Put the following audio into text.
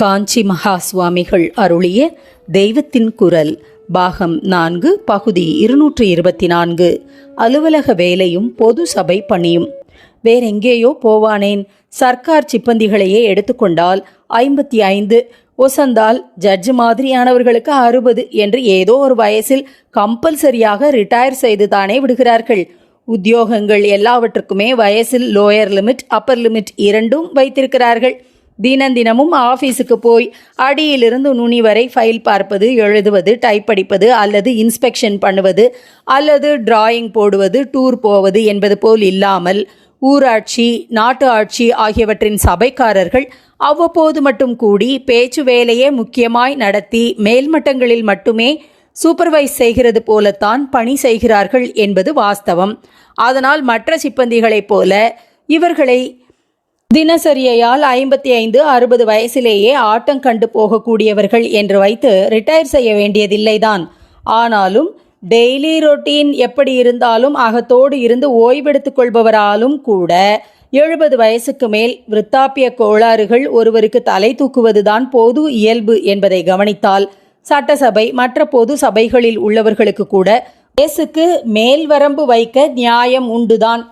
காஞ்சி மகா சுவாமிகள் அருளிய தெய்வத்தின் குரல் பாகம் நான்கு பகுதி இருநூற்று இருபத்தி நான்கு அலுவலக வேலையும் பொது சபை பணியும். வேறெங்கேயோ போவானேன். சர்க்கார் சிப்பந்திகளையே எடுத்துக்கொண்டால் ஐம்பத்தி ஐந்து. ஒசந்தால் ஜட்ஜ் மாதிரியானவர்களுக்கு அறுபது என்று ஏதோ ஒரு வயசில் கம்பல்சரியாக ரிட்டையர் செய்து தானே விடுகிறார்கள். உத்தியோகங்கள் எல்லாவற்றுக்குமே வயசில் லோயர் லிமிட் அப்பர் லிமிட் இரண்டும் வைத்திருக்கிறார்கள். தினந்தினமும் ஆஃபீஸுக்கு போய் அடியிலிருந்து நுனி வரை ஃபைல் பார்ப்பது எழுதுவது டைப் அடிப்பது அல்லது இன்ஸ்பெக்ஷன் பண்ணுவது அல்லது டிராயிங் போடுவது டூர் போவது என்பது போல் இல்லாமல் ஊராட்சி நாட்டு ஆட்சி ஆகியவற்றின் சபைக்காரர்கள் அவ்வப்போது மட்டும் கூடி பேச்சு வேலையே முக்கியமாய் நடத்தி மேல்மட்டங்களில் மட்டுமே சூப்பர்வைஸ் செய்கிறது போலத்தான் பணி செய்கிறார்கள் என்பது வாஸ்தவம். அதனால் மற்ற சிப்பந்திகளைப் போல இவர்களை தினசரியையால் ஐம்பத்தி ஐந்து அறுபது வயசிலேயே ஆட்டம் கண்டு போகக்கூடியவர்கள் என்று வைத்து ரிட்டையர் செய்ய வேண்டியதில்லைதான். ஆனாலும் டெய்லி ரொட்டீன் எப்படி இருந்தாலும் அகத்தோடு இருந்து ஓய்வெடுத்துக் கொள்பவராலும் கூட எழுபது வயசுக்கு மேல் விருத்தாப்பிய கோளாறுகள் ஒருவருக்கு தலை தூக்குவதுதான் பொது இயல்பு என்பதை கவனித்தால் சட்டசபை மற்ற பொது சபைகளில் உள்ளவர்களுக்கு கூட வயசுக்கு மேல் வரம்பு வைக்க நியாயம் உண்டுதான்.